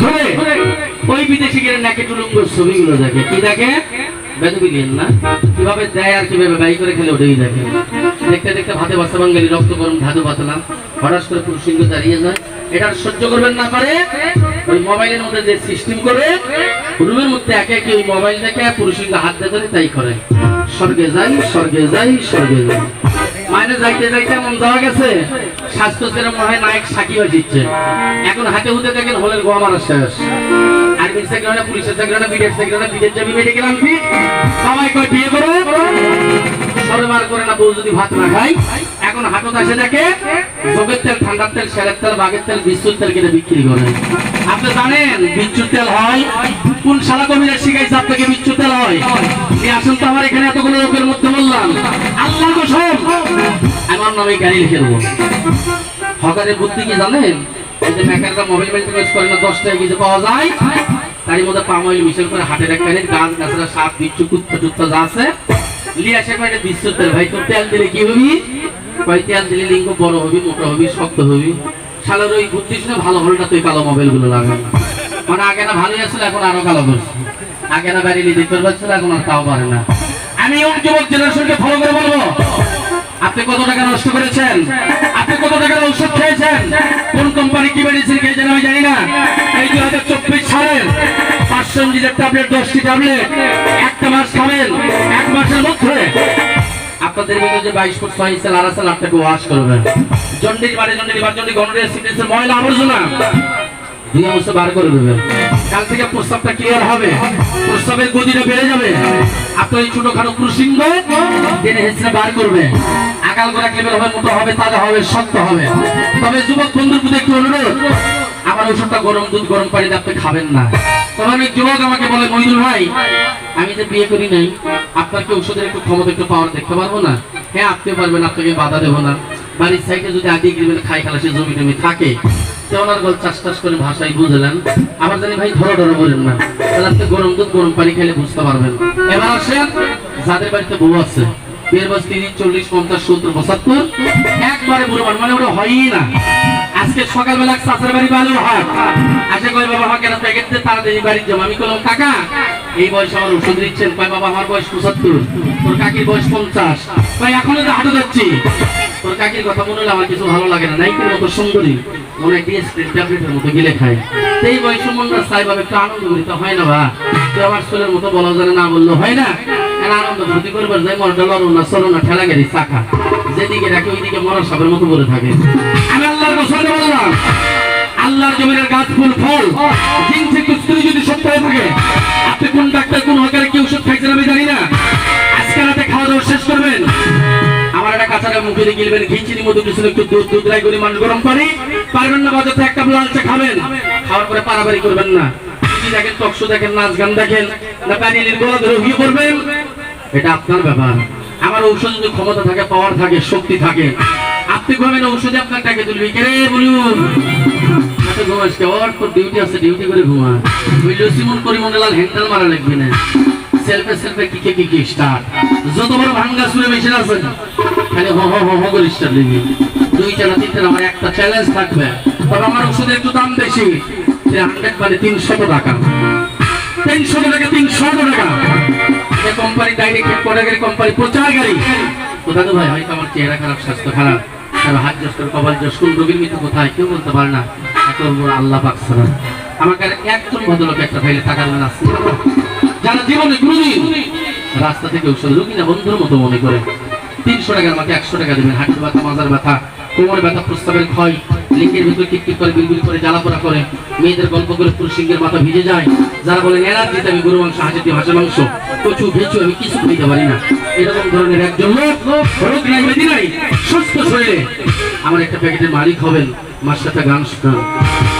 ধরে ওই নাকে ছবিগুলো দেখে। কি দেখে? দেখে। এটা সহ্য করবেন না ওই মোবাইলের মধ্যে সিস্টেম করে, রুমের মধ্যে একে ওই মোবাইল দেখে হাত দেখে তাই করে। স্বর্গে যাই স্বর্গে যাই স্বর্গে যাই। মাইনে যাইতে যাইতে এমন যাওয়া গেছে, স্বাস্থ্য সেরকম মনে হয় নায়ক সাকিও দিচ্ছে এখন হাতে হুতে দেখেন হলের গোয়া মানুষ শেষ। আর্মির চাকরি না পুলিশের চাকরি না বিদেশ চাকরি না বিদেশ যাবি মেডিকেল আনবি সবাই কয় বিয়ে করো। সরবার করে না বউ যদি ভাত না খাই এখন হাটত আসে দেখে জগের তেল, ঠান্ডার তেল সেরের তেল বাগের তেল, বিস্কুট তেল কিনে বিক্রি করে। আপনি জানেন বিচ্ছুর তেল হয়, কোন শালা কবিরা শিখাইছে আপনাকে বিচ্ছুর তেল হয়? আসুন তো আমার এখানে এতগুলো লোকের মধ্যে বললাম। আল্লাহ আমার নামে গাড়ি লিখে দেবো। হকারের বুদ্ধি কি জানেন? দশ টাকা পাওয়া যায় মধ্যে পাম অয়েল মিশেল করে হাটের এক গাছ বিচ্ছু আসে তেল। ভাই, তোর তেল দিলে কি হবি? বড় হবি, মোটা হবি, শক্ত হবি। শালার ওই বুদ্ধি শুনে ভালো হলটা তুই কালো মোবাইল মানে আগে না ভালোই এখন আরও কালো করছে। আগে না এখন আর তাও পারে না। আমি ওই যুবক জেনারেশনকে ফলো করে বলব, আপনি কত টাকা নষ্ট করেছেন? আপনি কত টাকার ঔষধ খেয়েছেন? কোন কোম্পানি কি মেডিসিন খেয়েছেন আমি জানি এই দুই হাজার চব্বিশ সালের পাঁচশো এমজিদের ট্যাবলেট দশটি ট্যাবলেট একটা মাস খাবেন, এক মাসের মধ্যে আপনাদের ভিতরে যে বাইশ ফুট ছয় ইঞ্চের আড়া সাল ওয়াশ করবেন। জন্ডির বাড়ি জন্ডির বাড়ি জন্ডি গন্ডের সিগনেচার ময়লা, আবর্জনা। বার করে দেবেন। কাল থেকে প্রস্তাবটা ক্লিয়ার হবে। প্রস্তাবের বেড়ে যাবে। এই বার করবে। আকাল হবে, মোটো হবে, তাজা হবে, শক্ত হবে। তবে যুবক বন্ধুর প্রতি একটু অনুরোধ, আমার ওষুধটা গরম দুধ, গরম পানিতে আপনি খাবেন না। তবে অনেক যুবক আমাকে বলে মহিদুল ভাই আমি যে বিয়ে করি নাই আপনার কি ওষুধের একটু ক্ষমতা, একটু পাওয়ার দেখতে পারব না? হ্যাঁ আপনি পারবেন আপনাকে বাধা দেবো না। বাড়ির সাইডে যদি আদি গিরিবেন খাই খালাসি জমি টমি থাকে, সে ওনার গল চাষ টাস করে ভাষায় বুঝলেন। জানি ভাই ধরো ধরো বলেন না। তাহলে আপনি গরম দুধ, গরম পানি খেলে বুঝতে পারবেন। এবার আসেন, যাদের বাড়িতে বউ আছে, বিয়ের বয়স তিরিশ, চল্লিশ, পঞ্চাশ, সত্তর, পঁচাত্তর, একবারে বুড়ো মানে ওটা হয়ই না। আজকে সকালবেলা চাষের বাড়ি বালুর হাট আশা করি বাবা একটা প্যাকেট দিয়ে তারা বাড়ির জমা আমি বললাম কাকা। এই বয়সে আমার ওষুধ দিচ্ছেন। কয়, বাবা, আমার বয়স পঁচাত্তর। তোর কাকির বয়স পঞ্চাশ। ভাই এখনও তো হাঁটু যাচ্ছি তোর কাকির কথা মনে হলে আমার কিছু ভালো লাগে না। নাইকের মতো সুন্দরী, মনে ডিএসপির ট্যাবলেটের মতো গিলে খায়। সেই বয়সে মনটা চাই ভাবে একটু আনন্দ করি। তো হয় না ভা তুই আমার ছেলের মতো বলা যায় না বলল হয় না। আনন্দ ভর্তি করবার যাই মনটা লড়ো না চলো না ঠেলা গাড়ি চাকা। যেদিকে রাখে ওইদিকে মরার সাপের মতো বলে থাকে। আমি আল্লাহর বললাম, আল্লাহর জমিনের গাছ, ফুল, ফল জিনসে কুস্তুরি আপনি কোন ডাক্তার, কোন কি ওষুধ খাইছেন আমি জানি না। আজকে রাতে খাওয়া দাওয়া শেষ করবেন। আমার একটা মুখে মধু কিছু একটু দুধ দুধ করে মানুষ গরম পানি পারবেন না লাল খাবেন। খাওয়ার পরে পারাবারি করবেন না। টিভি দেখেন দেখেন, নাচ গান দেখেন, না পড়বেন এটা আপনার ব্যাপার। আমার ঔষধ যদি ক্ষমতা থাকে পাওয়ার থাকে, শক্তি থাকে। আপনি ঘুমাবেন ঔষধে আপনার টাকে বলুন? তোর ডিউটি আছে ডিউটি করে ঘুমা হ্যান্ডেল মারা না। সেলফে সেলফে স্টার্ট যত বড় ভাঙ্গা সুরে আছে খালি হ হ হ করে স্টার্ট দিবি। তিনটা আমার একটা চ্যালেঞ্জ থাকবে। তবে আমার একটু দাম বেশি। মানে তিনশত টাকা। তিনশো টাকা তিনশো টাকা। এটা কোম্পানি ডাইরেক্ট করে কোম্পানি প্রচার গাড়ি। তো ভাই, হয়তো আমার চেহারা খারাপ, স্বাস্থ্য খারাপ। হাত জস করে কপাল জস রোগীর মৃত্যু কোথায়, কেউ বলতে পারে না। বড় আল্লাহ একজন ভদ্রলোক একটা টাকা আসছে যারা জীবনে রাস্তা থেকে না বন্ধুর মতো মনে করে। তিনশো টাকার একশো টাকা দেবেন, হাঁটু ব্যথা, মাজার ব্যথা, কোমরে ব্যথা, প্রস্তাবের ক্ষয় লিঙ্গের ভিতরে টিকটিক করে, বিলবিল করে, জ্বালাপোড়া করে, মেয়েদের গল্প করে, পুরুষ সিংহের মাথা ভিজে যায়। যারা বলেন এনার্জিতে আমি গরু মাংস দিয়ে হাঁসের মাংস, কচু, ভেচু, আমি কিছু খাইতে পারি না। এরকম ধরনের একজন লোক নাই, সুস্থ শরীরে। আমার একটা প্যাকেটের মালিক হবেন। মার সাথে গান শোনান।